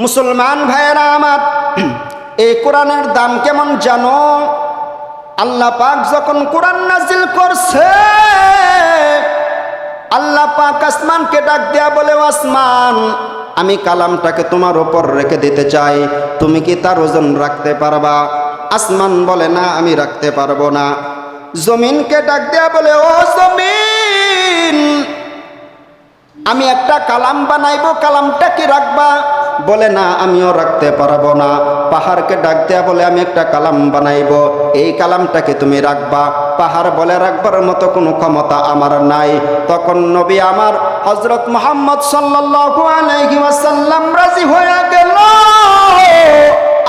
মুসলমান ভাইয়েরা আমার, এই কোরআনের দাম কেমন জানো? আল্লাহ পাক যখন কোরআন নাজিল করছে, আল্লাহ পাক আসমানকে ডাক দেয়া বলে, "ও আসমান, আমি কালামটাকে তোমার ওপর রেখে দিতে চাই। তুমি কি তার ওজন রাখতে পারবা? আসমান বলে, না, আমি রাখতে পারব না। জমিনকে ডাক দেয়া বলে, ও জমিন, আমি একটা কালাম বানাইবো, কালামটা কি রাখবা? বলে, না, আমিও রাখতে পারব না। পাহাড়কে ডাক দেয়া বলে আমি একটা কালাম বানাইবো। এই কালামটাকে তুমি রাখবা। পাহাড় বলে রাখবার মতো কোনো ক্ষমতা আমার নাই। তখন নবী আমার হজরত মোহাম্মদ সাল্লাল্লাহু রাজি হয়ে গেল।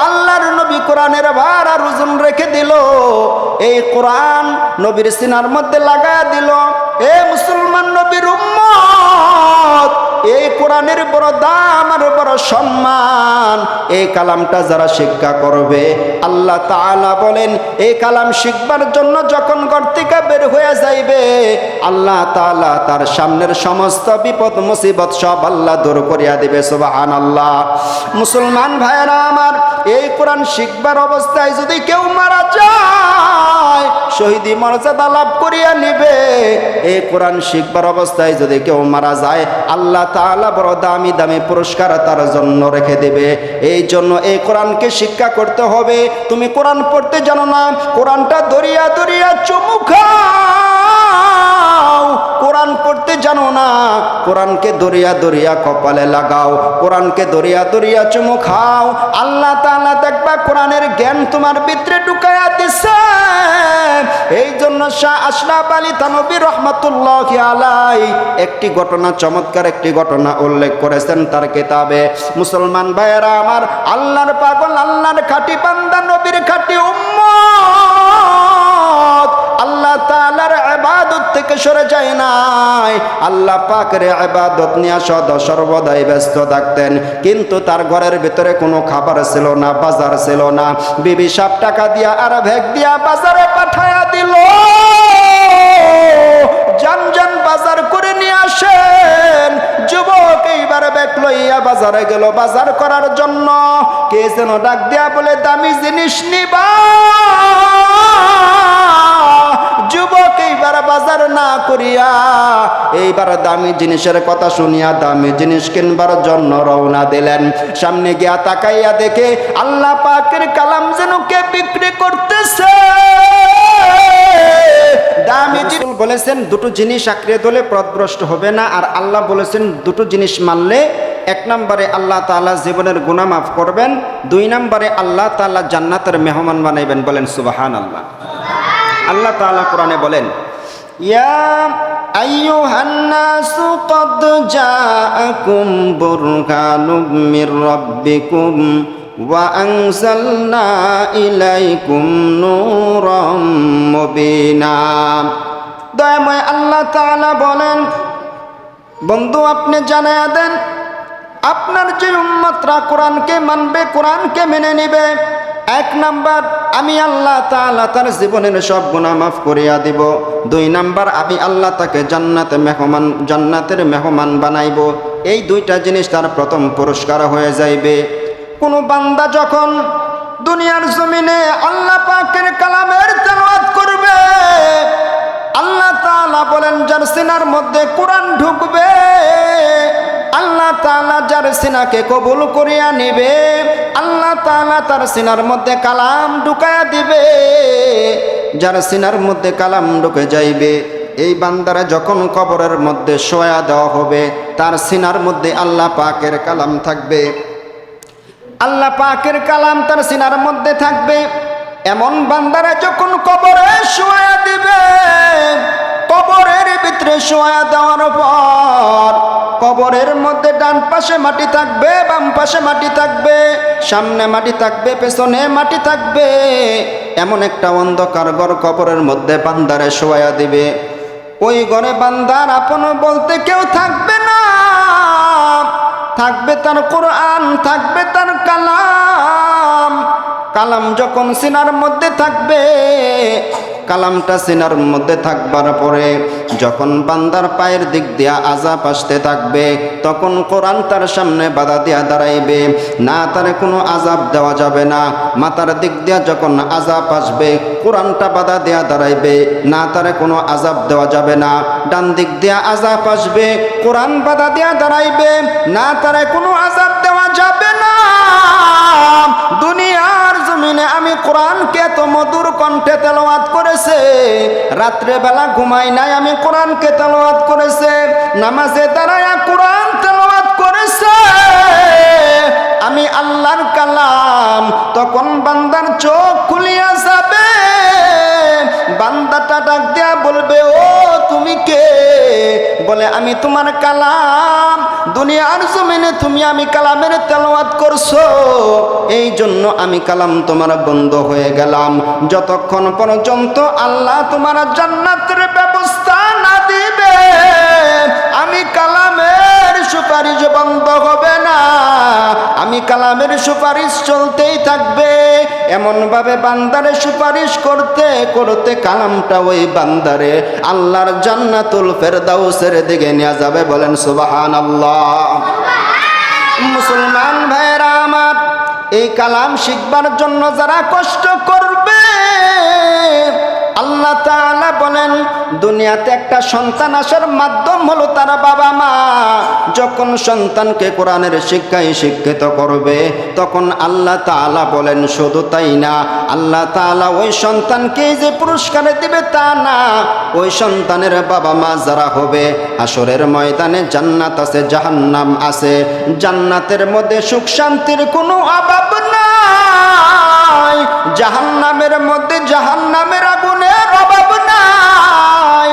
আল্লাহর নবী কোরআনের ভার আর ওজন রেখে দিল। এই কোরআন নবীর সিনার মধ্যে লাগা দিল। এ মুসলমান নবীর উম্মত, এই কোরআনের বড় দাম আর বড় সম্মান। এই কালামটা যারা শিক্ষা করবে, আল্লাহ তাআলা বলেন, এই কালাম শিখবার জন্য যখন ঘর থেকে বের হয়ে যাইবে, আল্লাহ তাআলা তার সামনের সমস্ত বিপদ, মুসিবত সব আল্লাহ দূর করিয়া দিবে সুবাহান আল্লাহ মুসলমান ভাইয়েরা আমার, এই কোরআন শিখবার অবস্থায় যদি কেউ মারা যায়, শহীদি মর্যাদা লাভ করিয়া নিবে, এই কোরআন শিখবার অবস্থায় যদি কেউ মারা যায়, আল্লাহ তাআলা বড় দামি দামি পুরস্কার তার জন্য রেখে দেবে। এই জন্য এই কোরআনকে শিক্ষা করতে হবে। তুমি কোরআন পড়তে জানো না, কোরআনটা দরিয়া দরিয়া চুমু খাও। কোরআন পড়তে জানো না, কোরআনকে দরিয়া দরিয়া কপালে লাগাও। কোরআনকে দরিয়া দরিয়া চুমু খাও। আল্লাহ তাআলা দেখবা কোরআনের জ্ঞান তোমার ভিতরে দিছে একটি ঘটনা, চমৎকার একটি ঘটনা উল্লেখ করেছেন তার কিতাবে। মুসলমান ভাইয়েরা, আমার আল্লাহর পাগল, আল্লাহর খাটি বান্দা, নবীর খাটি উম্মত, আল্লাহ তাআলার ইবাদত থেকে সরে যায় নাই। আল্লাহ পাকের ইবাদত নিয়ে সদা সর্বদাই ব্যস্ত থাকতেন। কিন্তু তার ঘরের ভিতরে কোনো খাবার ছিল না, বাজার ছিল না। বিবি সাপ টাকা দিয়া আর ভেগ দিয়া বাজারে পাঠায়া দিল। যান বাজার করে নিয়ে আসেন। যুবক এইবার ব্যাগ লইয়া বাজারে গেল। বাজার করার জন্য কে যেন ডাক দিয়া বলে, দামি জিনিস নিবা। যুবক, এইবার বাজার না করিয়া, এইবার দামি জিনিসের কথা শুনিয়া দামি জিনিস কিনবার জন্য রওনা দিলেন। সামনে গিয়া তাকাইয়া দেখে আল্লাহ পাকের কালাম যেন কে বিক্রি করতেছে। দামি জিনিস বলেছেন, দুটো জিনিস আঁকড়ে দলে পথভ্রষ্ট হবে না, আর আল্লাহ বলেছেন, দুটো জিনিস মানলে এক নম্বরে আল্লাহ তাআলা জীবনের গুনাহ মাফ করবেন, দুই নম্বরে আল্লাহ তাআলা জান্নাতের মেহমান বানাইবেন বলেন সুবাহান আল্লাহ আল্লাহ তাআলা কোরআনে বলেন, ইয়া মির ওয়া আল্লাহ বলেন, বন্ধু, আপনি জানায়া দেন, আপনার যে উম্মতরা কোরআনকে মানবে, কোরআনকে মেনে নিবে। এক নাম্বার, আমি আল্লাহ তাআলা তার জীবনের সব গুনাহ মাফ করিয়া দিব। দুই নাম্বার, আমি আল্লাহ তাকে জান্নাতে মেহমান, জান্নাতের মেহমান বানাইব। এই দুইটা জিনিস তার প্রথম পুরস্কার হয়ে যাইবে। কোনো বান্দা যখন দুনিয়ার জমিনে আল্লাহ পাকের কালামের তেলাওয়াত করবে, আল্লাহ তাআলা বলেন, যার সিনার মধ্যে কোরআন ঢুকবে আল্লাহ তালা যার সিনাকে কবুল করিয়া নিবে, আল্লাহ তালা তার সিনার মধ্যে কালাম ঢুকায়া দিবে, যার সিনার মধ্যে কালাম ঢুকে যাইবে। এই বান্দারা যখন কবরের মধ্যে শোয়া দেওয়া হবে, তার সিনার মধ্যে আল্লাহ পাকের কালাম থাকবে। আল্লাহ পাকের কালাম তার সিনার মধ্যে থাকবে। এমন বান্দারা যখন কবরে শোয়া দিবে, কবরের ভিতরে শোয়া দেওয়ার পর কবরের মধ্যে ডান পাশে মাটি থাকবে, বাম পাশে মাটি থাকবে, সামনে মাটি থাকবে, পেছনে মাটি থাকবে, এমন একটা অন্ধকার ঘর কবরের মধ্যে বান্দারে শোয়া দিবে। ওই ঘরে বান্দার আপন বলতে কেউ থাকবে না। থাকবে তার কোরআন, থাকবে তার কালাম। কালাম যখন সিনার মধ্যে থাকবে, কালামটা সিনার মধ্যে থাকবার পরে যখন বান্দার পায়ের দিক দিয়া আজাব আসতে থাকবে, তখন কোরআন তার সামনে বাধা দিয়া দাঁড়াইবে। না, তার কোনো আজাব দেওয়া যাবে না। মাথার দিক দিয়া যখন আজাব আসবে, কোরআনটা বাধা দেয়া দাঁড়াইবে। না, তার কোনো আজাব দেওয়া যাবে না। ডান দিক দিয়া আজাব আসবে, কোরআন বাধা দেয়া দাঁড়াইবে। না, তার কোনো আজাব দেওয়া যাবে না। দুনিয়ার জমিনে আমি কোরআনকে এত মধুর কণ্ঠে তেলাওয়াত করেছে। রাত্রে বেলা ঘুমাই নাই, আমি কোরআনকে তেলাওয়াত করেছে। নামাজে দাঁড়ায় কোরআন তেলাওয়াত করেছে। আমি আল্লাহর কালাম, তখন বান্দার চোখ খুলিয়া যাবে। বান্দাটা ডাক দেয়া বলবে, ও, তুমি কে? বলে, আমি তোমার কালাম। দুনিয়ার জমিনে তুমি আমি কালামের তেলাওয়াত করছ। এই জন্য আমি কালাম তোমার বন্ধ হয়ে গেলাম। যতক্ষণ পর্যন্ত আল্লাহ তোমার জান্নাতের ব্যবস্থা না দিবে আমি কালামের সুপারিশ বন্ধ হবে না। আমি কালামের সুপারিশ চলতেই থাকবে। এমনভাবে বান্দারে সুপারিশ করতে করতে কালামটা ওই বান্দারে আল্লাহর জান্নাতুল ফেরদাউসের দিকে নিয়ে যাবে বলেন সুবাহান আল্লাহ মুসলমান আমার এই কালাম শিখবার জন্য যারা কষ্ট করবে আল্লাহ তাআলা বলেন, দুনিয়াতে একটা সন্তান আসার মাধ্যম হলো তারা বাবা মা। যখন সন্তানকে কোরআনের শিক্ষায় শিক্ষিত করবে, তখন আল্লাহ তাআলা বলেন, শুধু তাই না, আল্লাহ তাআলা ওই সন্তানকে যে পুরস্কার দিবে তা না। ওই সন্তানের বাবা মা যারা হবে আসরের ময়দানে জান্নাত আছে, জাহান্নাম আছে। জান্নাতের মধ্যে সুখ শান্তির কোনো অভাব নাই। জাহান্নামের মধ্যে জাহান্নামের আগুনের অভাব নাই।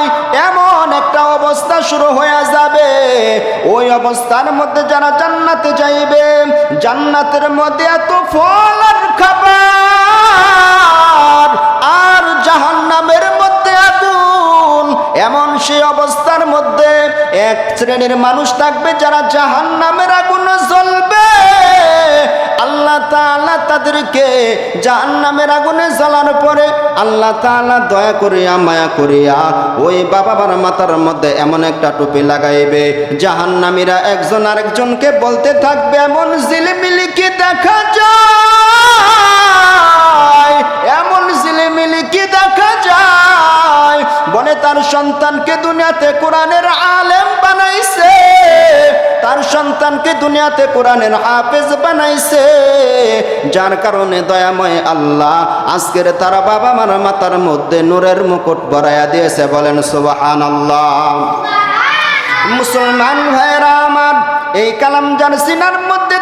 এমন একটা অবস্থা শুরু হয়ে যাবে। ওই অবস্থার মধ্যে যারা জান্নাতে যাইবে, জান্নাতের মধ্যে এত ফল আর খাবার, আর জাহান্নামের মধ্যে আগুন। এমন সেই অবস্থার মধ্যে এক শ্রেণির মানুষ থাকবে যারা জাহান্নামের আগুনে জ্বলবে। আল্লাহ তাআলা তাদেরকে জাহান্নামের আগুনে জ্বালার পরে আল্লাহ তাআলা দয়া করিয়া, মায়া করিয়া ওই বাবা বার মাথার মধ্যে এমন একটা টুপি লাগাইবে। জাহান্নামীরা একজন আরেকজনকে বলতে থাকবে, এমন জিলিমিলি কি দেখা যায়? এমন বলে তার সন্তানকে দুনিয়াতে কোরআনের আলেম বানাইছে। তার সন্তানকে দুনিয়াতে কোরআনের হাফেজ বানাইছে। যার কারণে দয়াময় আল্লাহ আজকের তারা বাবা মার মাতার মধ্যে নূরের মুকুট বরাইয়া দিয়েছে। বলেন সুবাহান আল্লাহ মুসলমান ভাইরা আমার এই কালাম যার সিনার মধ্যে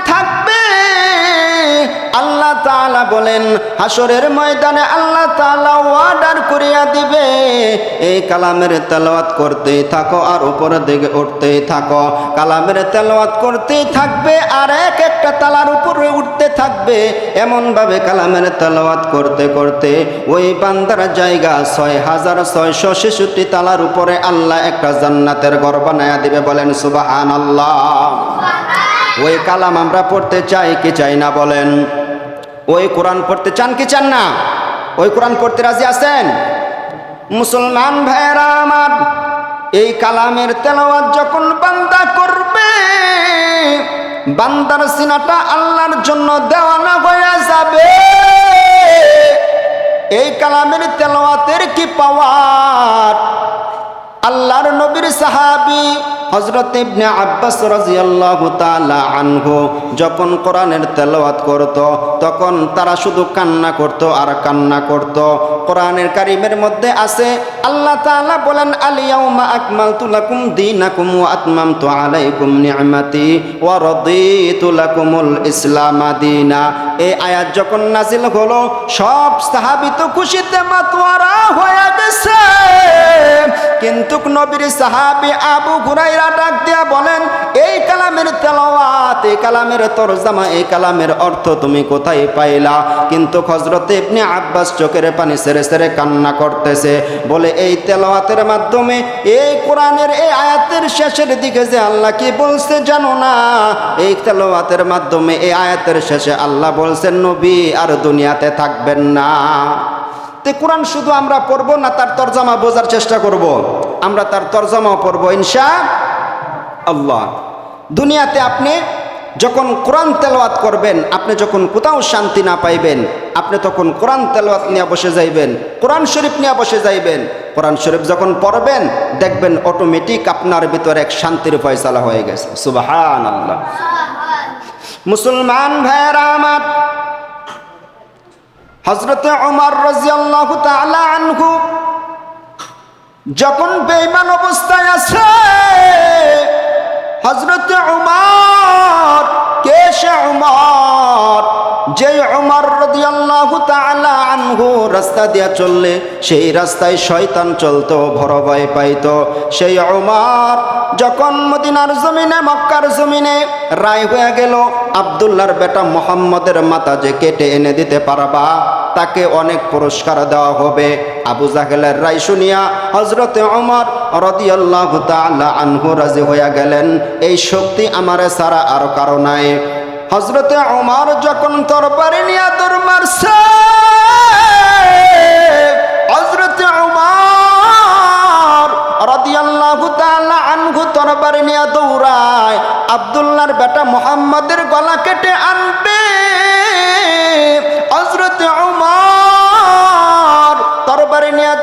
বলেন হাসরের ময়দানে আল্লাহ তালা ওয়ার্ডার করিয়া দিবে। এই কালামের তেলাওয়াত করতেই থাকো আর উপরের দিকে উঠতেই থাকো। কালামের তেলাওয়াত করতেই থাকবে আর এক একটা তালার উপরে উঠতে থাকবে। এমনভাবে কালামের তেলাওয়াত করতে করতে ওই বান্দার জায়গা ছয় হাজার ছয়শো ছেষট্টি তালার উপরে আল্লাহ একটা জান্নাতের ঘর বানায়া দিবে বলেন সুবাহান আল্লাহ ওই কালাম আমরা পড়তে চাই কি চাই না বলেন? ওই কোরআন পড়তে চান কি চান না? ওই কোরআন পড়তে রাজি আছেন? মুসলমান ভাইরা আমার, এই কালামের তেলাওয়াত যখন বান্দা করবে, বান্দার সিনাটা আল্লাহর জন্য দেওয়ানা হয়ে যাবে। এই কালামের তেলাওয়াতের কি পাওয়ার? আল্লাহর নবীর সাহাবি হজরত ইবনে আব্বাস রাজিয়াল্লাহু তাআলা আনহু যখন কোরআনের তেলাওয়াত করত, তখন তারা শুধু কান্না করত আর কান্না করত। কোরআনের কারিমের মধ্যে আছে, আল্লাহ তাআলা বলেন আলিয়াউমা আকমালতু লাকুম দীনাকুম ওয়া আতমামতু আলাইকুম নি'মাতি ওয়া রাদিতু লাকুমুল ইসলাম দীনা। এই আয়াত যখন নাজিল হলো, সব সাহাবী তো খুশিতে মাতোয়ারা হয়ে গেছে। কিন্তু নবীর সাহাবী আবু হুরাইরা ডাক দিয়া বলেন, এই কালামের তেলাওয়াত, এই কালামের তরজামা, এই কালামের অর্থ তুমি কোথায় পাইলা? কিন্তু হযরত ইবনে আব্বাস চোখের পানি সেরে সেরে কান্না করতেছে। বলে, এই তেলাওয়াতের মাধ্যমে এই কোরআনের, এই আয়াতের শেষের দিকে যে আল্লাহ কি বলছে জানো না? এই তেলাওয়াতের মাধ্যমে এই আয়াতের শেষে আল্লাহ বলছেন, নবী, আর দুনিয়াতে থাকবেন না। তে কোরআন শুধু আমরা পড়ব না, তার তরজামা বোঝার চেষ্টা করব। আমরা তার তর্জমাও পড়ব, ইনশা আল্লাহ। দুনিয়াতে আপনি যখন কোরআন তেলাওয়াত করবেন, আপনি যখন কোথাও শান্তি না পাইবেন, আপনি তখন কোরআন তেলাওয়াত নিয়ে বসে যাইবেন, কোরআন শরীফ নিয়ে বসে যাইবেন। কোরআন শরীফ যখন পড়বেন, দেখবেন অটোমেটিক আপনার ভিতরে এক শান্তির ফয়সালা হয়ে গেছে। সুবাহান আল্লাহ মুসলমান ভাইয়েরা আমার হজরতে ওমর রাজিয়াল্লাহু তাআলা আনহু যখন বেঈমান অবস্থায় আছে হজরতে উমর, কে সে উমর? যে উমর রাদিয়াল্লাহু তাআলা আনহু রাস্তা দিয়া চললে, সেই রাস্তায় শয়তান চলতো ভয় ভয় পাইত। সেই উমর যখন মদিনার জমিনে, মক্কার জমিনে রায় হয়ে গেল, আবদুল্লাহর বেটা মোহাম্মদের মাথা যে কেটে এনে দিতে পারবা? তাকে অনেক পুরস্কার দেওয়া হবে। আবু জাহেলের রায় শুনিয়া হজরতে অমর রদিয়াল্লাহ তাআলা আনহু রাজি হইয়া গেলেন। এই শক্তি আমারে সারা আর কারও নাই। হজরতে অমর যখন তরবারি নিয়া দৌড় মারছে হজরতে অমর রাদিয়াল্লাহু তাআলা আনহু তরবারি নিয়া দৌড়ায়, আব্দুল্লাহর বেটা মোহাম্মদের গলা কেটে আনবে। হজরতে উমার তরবারি নিয়ে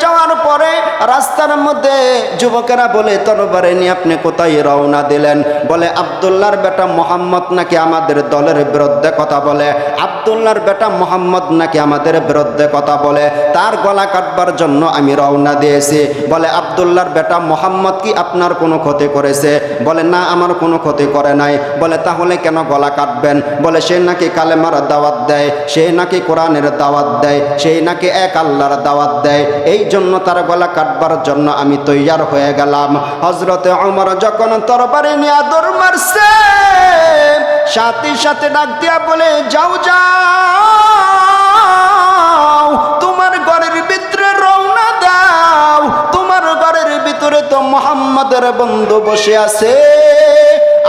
রাস্তার মধ্যে যুবকেরা বলে, তরবারি নিয়ে আপনি কোথায় রওনা দিলেন? বলে, আবদুল্লাহর বেটা মোহাম্মদ নাকি আমাদের দলের বিরুদ্ধে কথা বলে? আবদুল্লাহর বেটা মোহাম্মদ নাকি আমাদের বিরুদ্ধে কথা বলে? তার গলা কাটবার জন্য আমি রওনা দিয়েছি। বলে, আবদুল্লাহর বেটা মোহাম্মদ কি আপনার কোনো ক্ষতি করেছে? বলে, না, আমার কোনো ক্ষতি করে নাই। বলে, তাহলে কেন গলা কাটবেন? বলে, সে নাকি কালেমার দাওয়াত দেয়, সে নাকি কোরআনের দাওয়াত দেয় সেই নাকি এক আল্লাহর দাওয়াত দেয়। এই জন্য তার গলা কাটবার জন্য আমি তৈয়ার হয়ে গেলাম। হজরতে অমর যখন তরবারি নিয়ে দৌড় মারছে, সাথে সাথে ডাক দিয়া বলে, যাও যাও, তোমার ঘরের ভিতরে রওনা দাও। তোমার ঘরের ভিতরে তো মোহাম্মদের বন্ধু বসে আছে।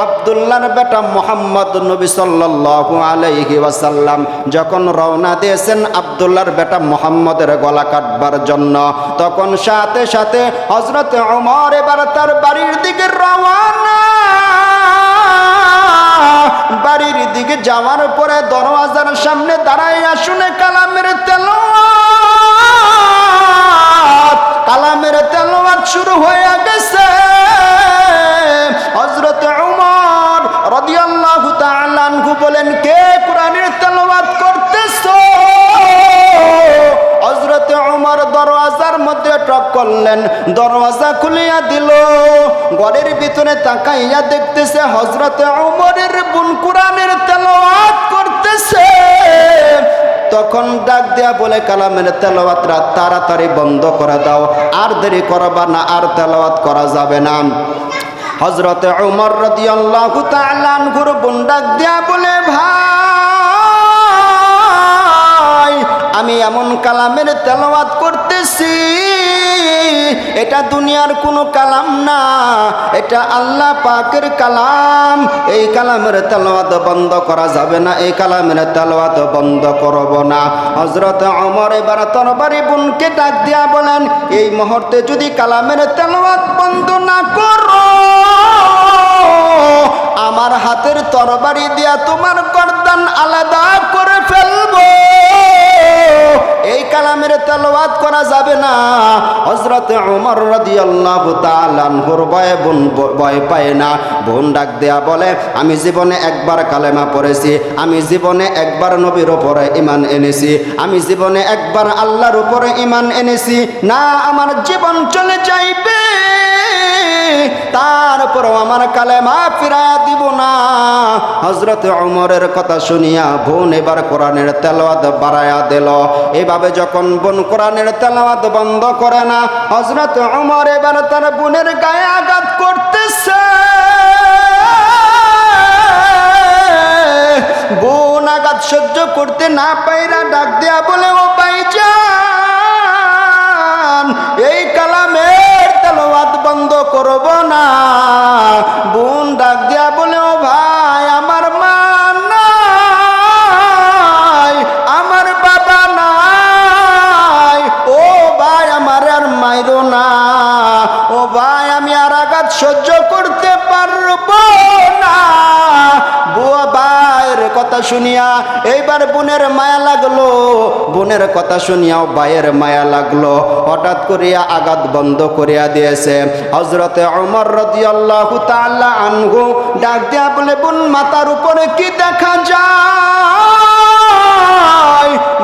আবদুল্লাহর বেটা মোহাম্মদ নবী সাল্লাল্লাহু আলাইহি ওয়াসাল্লাম যখন রওনা দিয়েছেন আবদুল্লাহর বেটা মোহাম্মদের গলা কাটবার জন্য, তখন সাথে সাথে হজরত ওমর এবার তার বাড়ির দিকে রওনা। বাড়ির দিকে যাওয়ার পরে দরওয়াজার সামনে দাঁড়াইয়া শুনে কালামের তেল কালামের তেলাওয়াত শুরু হয়ে গেছে বলেন, কে কোরআনের তেলাওয়াত করতেছো? ঘরের ভিতরে দেখতেছে কোরআনের তেলাওয়াত করতেছে। তখন ডাক দেয়া বলে, কালামের তেলাওয়াতরা তাড়াতাড়ি বন্ধ করে দাও, আর দেরি করবা না, আর তেলাওয়াত করা যাবে না। হজরতে উমর রাদিয়াল্লাহু তাআলা আনহুর বোন ডাক দেয়া বলে, ভাই, আমি এমন কালামের তেলাওয়াত করতেছি। এটা দুনিয়ার কোনো কালাম না। এটা আল্লাহ পাকের কালাম। এই কালামের তেলাওয়াত বন্ধ করা যাবে না। এই কালামের তেলাওয়াত বন্ধ করব না। হজরত অমর এবার তরবারি বোনকে ডাক দিয়া বলেন, এই মুহূর্তে যদি কালামের তেলাওয়াত বন্ধ না করো আমার হাতের তরবারি দিয়া তোমার গর্দান আলাদা করে ফেলব। এই কালামের তেলাওয়াত করা যাবে না। হযরত ওমর রাদিয়াল্লাহু তাআলা আনহুর ভয়ে বোন ভয় পায় না। বোন ডাক দেয়া বলে, আমি জীবনে একবার কালেমা পড়েছি, আমি জীবনে একবার নবীর উপরে ঈমান এনেছি, আমি জীবনে একবার আল্লাহর উপরে ঈমান এনেছি। না, আমার জীবন চলে যাইবে তারপরও আমার কালেমা ফিরায়া দিব না। হজরত উমরের কথা শুনিয়া বোন এবার কোরআনের তেলাওয়াত বাড়ায়া দিল। এভাবে যখন বোন কোরআনের তেলাওয়াত বন্ধ করে না হজরত উমর এবার তার বোনের গায়ে আঘাত করতেছে। বোন আঘাত সহ্য করতে না পাইরা ডাক দেয়া বলে, ও ভাইজান, এই কালামের তেলাওয়াত বন্ধ করব না। বোন ডাক দেয়া কথা শুনিয়া এইবার বোনের মায়া লাগল। বোনের কথা শুনিয়াও ভাইয়ের মায়া লাগল। হঠাৎ করিয়া আঘাত বন্ধ করিয়া দিয়েছে। হজরতে অমর রদিয়াল্লাহু তাল্লা আনহু ডাক দিয়া বলে, বোন মাতার উপরে কি দেখা যায়?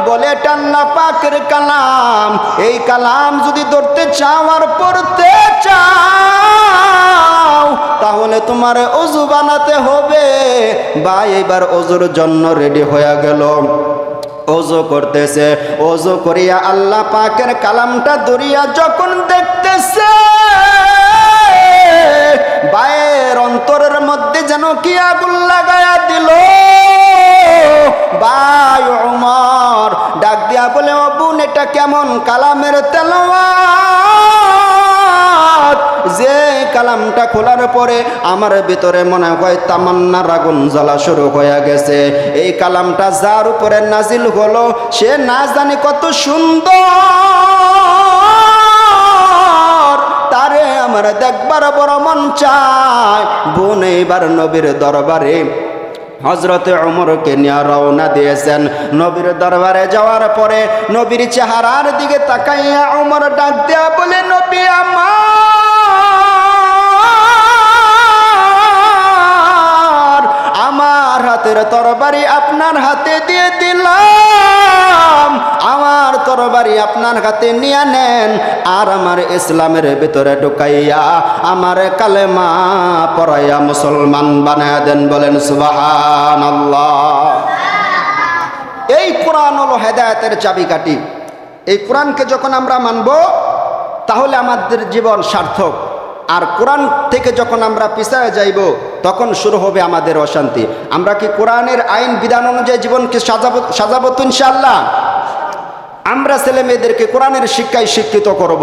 বলে টান্না পাকের কালাম। এই কালাম যদি ধরতে চাও আর পড়তে চাও, তাহলে তোমার অজু বানাতে হবে। বা এবার অজুর জন্য রেডি হয়ে গেল। ওজো করতেছে। ওজো করিয়া আল্লাহ পাকের কালামটা দরিয়া যখন দেখতেছে বায়ের অন্তরের মধ্যে যেন কি আগুন লাগায়া দিল। বাই উমর, ডাক দিয়া বলে, ও এটা কেমন কালামের তেলোয়াত যে কালামটা খোলার পরে আমার ভিতরে মনে হয় তামান্নার আগুন জ্বলা শুরু হয়ে গেছে। এই কালামটা যার উপরে নাজিল হলো, সে না জানি কত সুন্দর। তারে আমার দেখবার বড় মন চায়। বোন, এইবার নবীর দরবারে হজরতে অমরকে নিয়ে রওনা দিয়েছেন। নবীর দরবারে যাওয়ার পরে নবীর চেহারার দিকে তাকাইয়া অমর ডাক দেয়া বলে, নবী আমার আমার হাতের তরবারি আপনার হাতে দিয়ে দিলাম। আমার তরবারি আপনার হাতে নিয়ে নেন। আর আমার ইসলামের ভিতরে ঢুকাইয়া আমার কালেমা পড়াইয়া মুসলমান বানায় দেন বলেন সুবাহান এই কোরআন হলো হেদায়তের চাবিকাঠি। এই কোরআনকে যখন আমরা মানব, তাহলে আমাদের জীবন সার্থক। আর কোরআন থেকে যখন আমরা পিছায় যাইব, তখন শুরু হবে আমাদের অশান্তি। আমরা কি কোরআনের আইন, বিধান অনুযায়ী জীবনকে সাজাবো সাজাবো তো ইনশাআল্লাহ? আমরা ছেলে মেয়েদেরকে কোরআনের শিক্ষায় শিক্ষিত করব।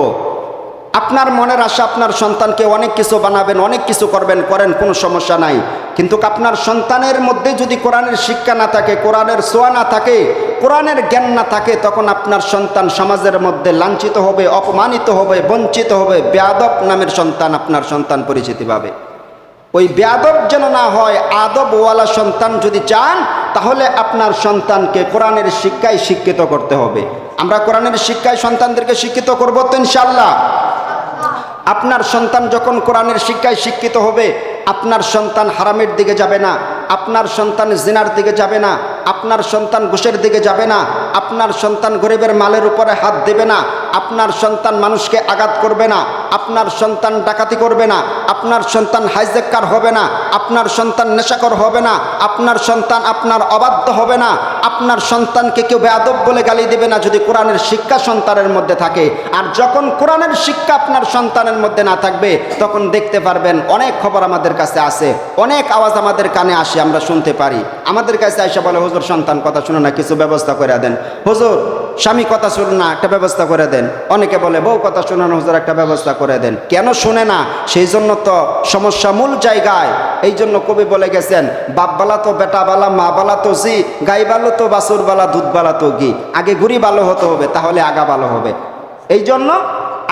আপনার মনের আশা, আপনার সন্তানকে অনেক কিছু বানাবেন, অনেক কিছু করবেন, করেন, কোনো সমস্যা নাই কিন্তু আপনার সন্তানের মধ্যে যদি কোরআনের শিক্ষা না থাকে, কোরআনের সোয়া না থাকে, কোরআনের জ্ঞান না থাকে, তখন আপনার সন্তান সমাজের মধ্যে লাঞ্ছিত হবে, অপমানিত হবে, বঞ্চিত হবে, বেয়াদব নামের সন্তান আপনার সন্তান পরিচিতি পাবে ওই বেয়াদব যেন না হয়, আদবওয়ালা সন্তান যদি চান, তাহলে আপনার সন্তানকে কোরআনের শিক্ষায় শিক্ষিত করতে হবে। আমরা কোরআনের শিক্ষায় সন্তানদেরকে শিক্ষিত করব তো ইনশাল্লাহ আপনার সন্তান যখন কোরআনের শিক্ষায় শিক্ষিত হবে, আপনার সন্তান হারামের দিকে যাবে না, আপনার সন্তান জিনার দিকে যাবে না আপনার সন্তান ঘুষের দিকে যাবে না, আপনার সন্তান গরিবের মালের উপরে হাত দেবে না, আপনার সন্তান মানুষকে আঘাত করবে না, আপনার সন্তান ডাকাতি করবে না, আপনার সন্তান হাইজেক্কার হবে না, আপনার সন্তান নেশাকর হবে না, আপনার সন্তান আপনার অবাধ্য হবে না, আপনার সন্তানকে কেউ বেয়াদব বলে গালি দেবে না যদি কোরআনের শিক্ষা সন্তানের মধ্যে থাকে। আর যখন কোরআনের শিক্ষা আপনার সন্তানের মধ্যে না থাকবে, তখন দেখতে পারবেন অনেক খবর আমাদের কাছে আসে অনেক আওয়াজ আমাদের কানে আসে, আমরা শুনতে পারি। আমাদের কাছে এসে বলে, হুজুর সন্তান কথা শুনে না, কিছু ব্যবস্থা করে দেন। হুজুর, স্বামী কথা শুনে না, একটা ব্যবস্থা করে দেন। অনেকে বলে, বউ কথা শুনে না, হুজুর, একটা ব্যবস্থা করে দেন। কেন শুনে না? সেই জন্য তো সমস্যা মূল জায়গায়। এই জন্য কবি বলে গেছেন, বাপ বালা তো বেটা বালা, মা বালা তো জি, গাই বালো তো বাসুর বালা, দুধ বালা তো গি আগে ঘুরি ভালো হতে হবে, তাহলে আগা ভালো হবে। এই জন্য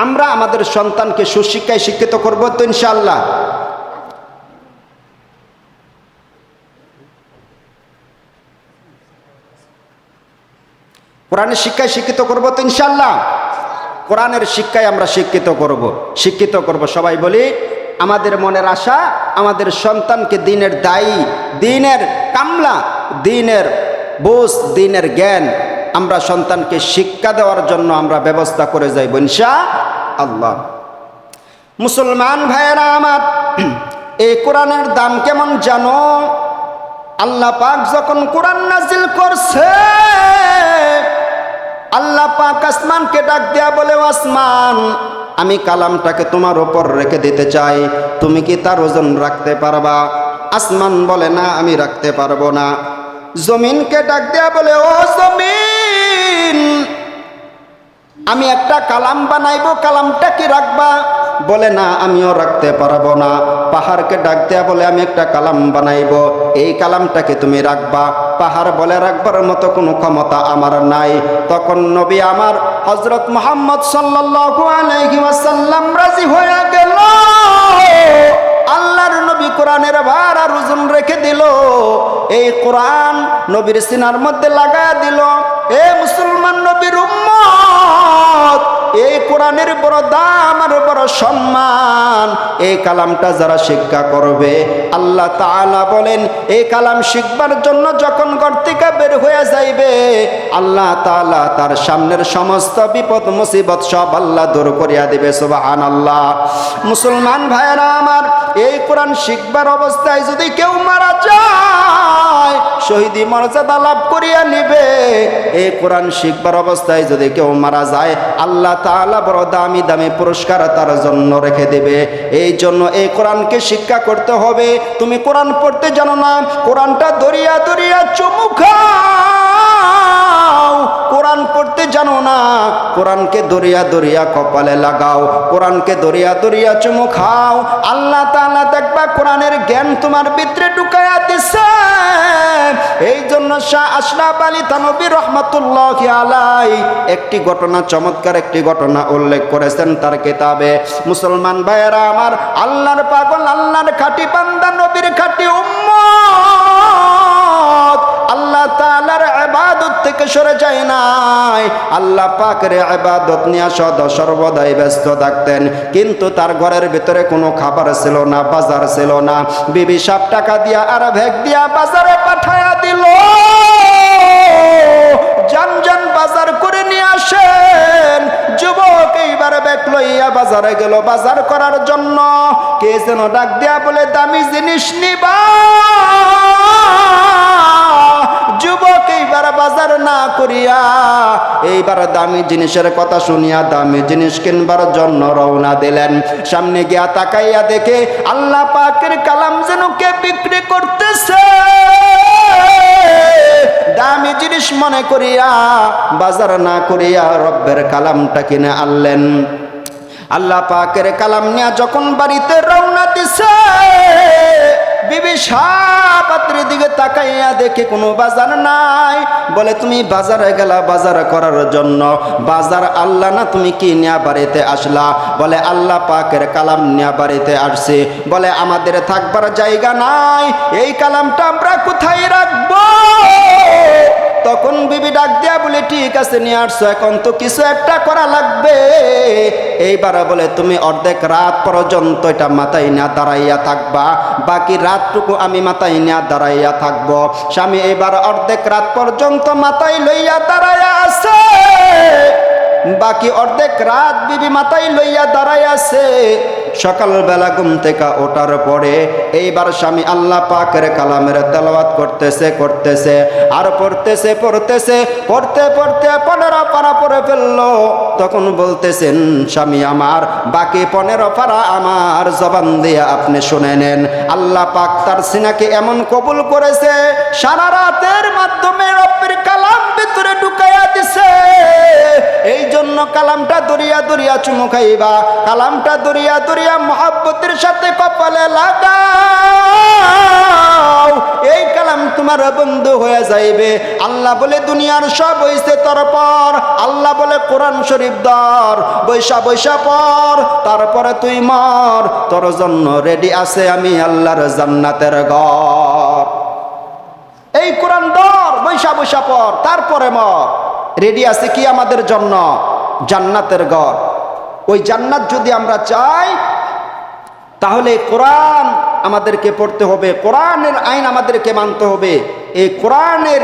আমরা আমাদের সন্তানকে সুশিক্ষায় শিক্ষিত করব তো ইনশাল্লাহ কোরআনের শিক্ষায় শিক্ষিত করব তো ইনশাল্লাহ কোরআনের শিক্ষায় আমরা শিক্ষিত করব। শিক্ষিত করব সবাই বলি, আমাদের মনের আশা, আমাদের সন্তানকে দিনের দায়ী, দিনের কামলা, দিনের বোস দিনের জ্ঞান, আমরা সন্তানকে শিক্ষা দেওয়ার জন্য আমরা ব্যবস্থা করে যাইব ইনশা আল্লাহ মুসলমান ভাইয়েরা আমার, এই কোরআনের দাম কেমন জানো? আল্লাহ পাক যখন কোরআন নাজিল করছে আল্লাহ পাক আসমানকে ডাক দেয়া বলে, "ও আসমান, আমি কালামটাকে তোমার ওপর রেখে দিতে চাই। তুমি কি তার ওজন রাখতে পারবা? আসমান বলে, না, আমি রাখতে পারব না। জমিনকে ডাক দেয়া বলে, ও জমিন আমি একটা কালাম বানাইবো, কালামটা কি রাখবা? বলে, না, আমিও রাখতে পারব না। পাহাড়কে ডাক দেয়া বলে, আমি একটা কালাম বানাইবো, এই কালামটাকে তুমি রাখবা? পাহাড় বলে, রাখবার মতো কোনো ক্ষমতা আমার নাই। তখন নবী আমার হজরত মোহাম্মদ ওয়াসাল্লাম রাজি হয়ে গেল। আল্লাহর নবী কোরআনের ভার আর ওজন রেখে দিল। এই কোরআন নবীর সিনার মধ্যে লাগা দিল। এ মুসলমান নবীর উম্মত এই কোরআনের বড় দাম আর বড় সম্মান। এই কালামটা যারা শিক্ষা করবে, আল্লাহ তাআলা বলেন, এই কালাম শিখবার জন্য যখন ঘর থেকে বের হয়ে যাইবে, আল্লাহ তাআলা তার সামনের সমস্ত বিপদ, মুসিবত সব আল্লাহ দূর করিয়া দিবে সুবাহান আল্লাহ মুসলমান ভাইয়েরা আমার, এই কোরআন শিখবার অবস্থায় যদি কেউ মারা যায়, শহীদি মর্যাদা লাভ করিয়া নিবে, এই কোরআন শিখবার অবস্থায় যদি কেউ মারা যায়, আল্লাহ তাআলা বড় দামি দামি পুরস্কার তার জন্য রেখে দেবে। এই জন্য এই কোরআনকে শিক্ষা করতে হবে। তুমি কোরআন পড়তে জানো না, কোরআনটা দরিয়া দরিয়া চুমু খাও। কোরআন পড়তে জানো না, কোরআনকে দরিয়া দরিয়া কপালে লাগাও। কোরআনকে দরিয়া দরিয়া চুমু খাও। আল্লাহ তাআলা দেখবা কোরআনের জ্ঞান তোমার ভিতরে এই জন্য শাহ আশরাফ আলী তানবী রহমতুল্লাহ আলাই একটি ঘটনা, চমৎকার একটি ঘটনা উল্লেখ করেছেন তার কিতাবে। মুসলমান ভাইয়েরা, আমার আল্লাহর পাগল, আল্লাহর খাটি পান্দা নবীর খাটি উম্মত। থেকে সরে যায় নাই। আল্লাহ পাকের ইবাদত নিয়ে সদ সর্বদাই ব্যস্ত থাকতেন। কিন্তু তার ঘরের ভিতরে কোনো খাবার ছিল না, বাজার ছিল না। বিবি সাপ টাকা দিয়া আর ভেগ দিয়া বাজারে পাঠায়া দিল। যান বাজার করে নিয়ে আসেন। যুবক এইবার ব্যাগ লইয়া বাজারে গেল। বাজার করার জন্য কে যেন ডাক দিয়া বলে, দামি জিনিস নিবা। যুবক এইবার বাজার না করিয়া, এইবার দামি জিনিসের কথা শুনিয়া দামি জিনিস কিনবার জন্য রওনা দিলেন। সামনে গিয়া তাকাইয়া দেখে আল্লাহ পাকের কালাম যেন কে বিক্রি করতেছে। দামি জিনিস মনে করিয়া, বাজার না করিয়া রব্বের কালামটা কিনে আনলেন। আল্লাহ পাকের কালাম নিয়ে যখন বাড়িতে রওনা দিছে বিবি সাপাত্রের দিকে তাকাইয়া দেখে কোনো বাজার নাই। বলে, তুমি বাজারে গেলা, বাজার করার জন্য। বাজার আল্লাহ না, তুমি কি নেয়া বাড়িতে আসলা? বলে, আল্লাহ পাকের কালাম নিয়া বাড়িতে আসছে। বলে, আমাদের থাকবার জায়গা নাই। এই কালামটা আমরা কোথায় রাখব? তখন বিবি ডাক দেয়া বলে, ঠিক আছে, নিয়ে আসছো, এখন তো কিছু একটা করা লাগবে। এইবার বলে, তুমি অর্ধেক রাত পর্যন্ত এটা মাথায় না দাঁড়াইয়া থাকবা। বাকি রাতটুকু আমি মাথায় না দাঁড়াইয়া থাকব। স্বামী এবার অর্ধেক রাত পর্যন্ত মাথায় লইয়া দাঁড়াইয়া আছে। বাকি অর্ধেক রাত বিবি মাথায় লইয়া দাঁড়ায় আছে। সকালবেলা ঘুম থেকে ওঠার পরে এইবার স্বামী আল্লাহ পাকের কালামের তেলাওয়াত করতেছে করতেছে, আর পড়তেছে পড়তেছে, পড়তে পড়তে পনেরো পারা পড়ে ফেলল। তখন বলতেছেন, স্বামী আমার, বাকি পনেরো পারা আমার জবান দিয়ে আপনি শুনে নেন। আল্লাহ পাক তার সিনাকে এমন কবুল করেছে, সারা রাতের মাধ্যমে রব্বের কালাম ভিতরে ঢুকাইয়া দিছে। এই জন্য কালামটা দরিয়া দরিয়া চুমু খাইবা। কালামটা দরিয়া দরিয়া মহাব্বতের সাথে কপালে লাগাও। এই কালাম তোমার বন্ধু হয়ে যাইবে। আল্লাহ বলে, দুনিয়ার সব হইছে পর। আল্লাহ বলে, কোরআন শরীফ দর বৈশা বৈশা পর। তারপরে তুই মর, তোর জন্য রেডি আছে আমি আল্লাহর জান্নাতের ঘর। এই কোরআন দর, বৈশা বৈশা পর, তারপরে মর। রেডি আছে কি আমাদের জন্য? জান্নাতের ঘর। ওই জান্নাত যদি আমরা চাই, তাহলে কোরআন আমাদেরকে পড়তে হবে, কোরআনের আইন আমাদেরকে মানতে হবে। এই কোরআনের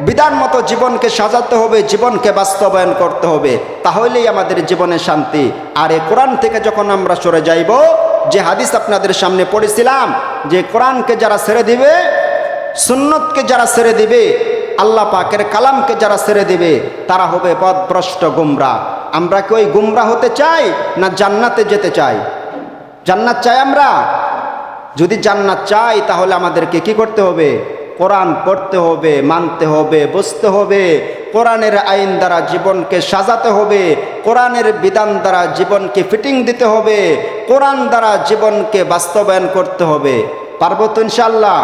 বিধান মতো জীবনকে সাজাতে হবে, জীবনকে বাস্তবায়ন করতে হবে। তাহলেই আমাদের জীবনে শান্তি। আর এই কোরআন থেকে যখন আমরা সরে যাইব, যে হাদিস আপনাদের সামনে পড়েছিলাম, যে কোরআনকে যারা ছেড়ে দিবে সুন্নতকে যারা ছেড়ে দিবে, আল্লাহ পাকের কালামকে যারা ছেড়ে দিবে, তারা হবে পথভ্রষ্ট গুমরা। আমরা কি ওই গুমরা হতে চাই না জান্নাতে যেতে চাই? জান্নাত চাই আমরা? যদি জান্নাত চাই, তাহলে আমাদেরকে কি করতে হবে? কোরআন পড়তে হবে, মানতে হবে, বুঝতে হবে। কোরআনের আইন দ্বারা জীবনকে সাজাতে হবে। কোরআনের বিধান দ্বারা জীবনকে ফিটিং দিতে হবে। কোরআন দ্বারা জীবনকে বাস্তবায়ন করতে হবে। পার্বত ইনশাল্লাহ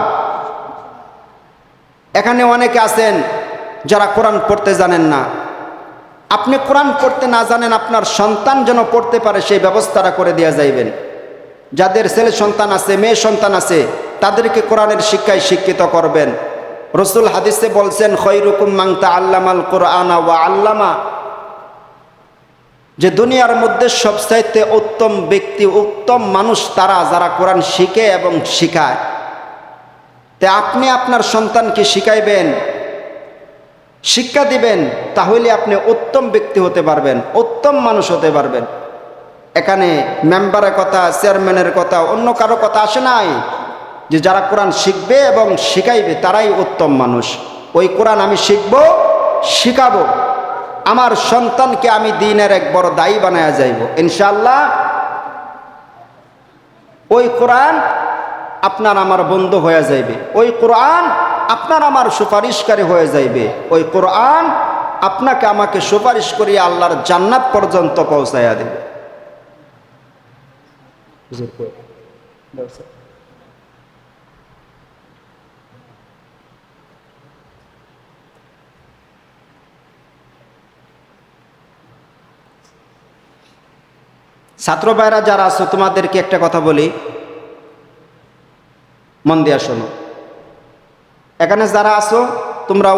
এখানে অনেকে আছেন যারা কোরআন পড়তে জানেন না। আপনি কোরআন পড়তে না জানেন, আপনার সন্তান যেন পড়তে পারে সেই ব্যবস্থাটা করে দেওয়া যাইবেন। যাদের ছেলে সন্তান আছে, মেয়ে সন্তান আছে, তাদেরকে কোরআনের শিক্ষায় শিক্ষিত করবেন। রসুল হাদিসে বলছেন, খৈরুকুম মাংতা আল্লামাল কোরআনা ওয়া আল্লামা। যে দুনিয়ার মধ্যে সবচাইতে উত্তম ব্যক্তি, উত্তম মানুষ তারা, যারা কোরআন শিখে এবং শিখায়। তে আপনি আপনার সন্তানকে শিখাইবেন, শিক্ষা দিবেন, তাহলে আপনি উত্তম ব্যক্তি হতে পারবেন, উত্তম মানুষ হতে পারবেন। এখানে মেম্বারের কথা, চেয়ারম্যানের কথা, অন্য কারও কথা আসে নাই যে যারা কোরআন শিখবে এবং শিখাইবে, তারাই উত্তম মানুষ। ওই কোরআন আমি শিখব, শিখাবো। আমার সন্তানকে আমি দিনের এক বড় দায়ী বানায়া যাইব ইনশাল্লাহ ওই কোরআন আপনার আমার বন্ধু হয়ে যাইবে। ওই কোরআন আপনার আমার সুপারিশকারী হয়ে যাইবে। ওই কোরআন আপনাকে আমাকে সুপারিশ করিয়ে আল্লাহর জান্নাত পর্যন্ত পৌঁছাইয়া দেবে। ছাত্র ভাইরা যারা আছো তোমাদেরকে একটা কথা বলি। মন দিয়া শোনো। এখানে যারা আছো তোমরা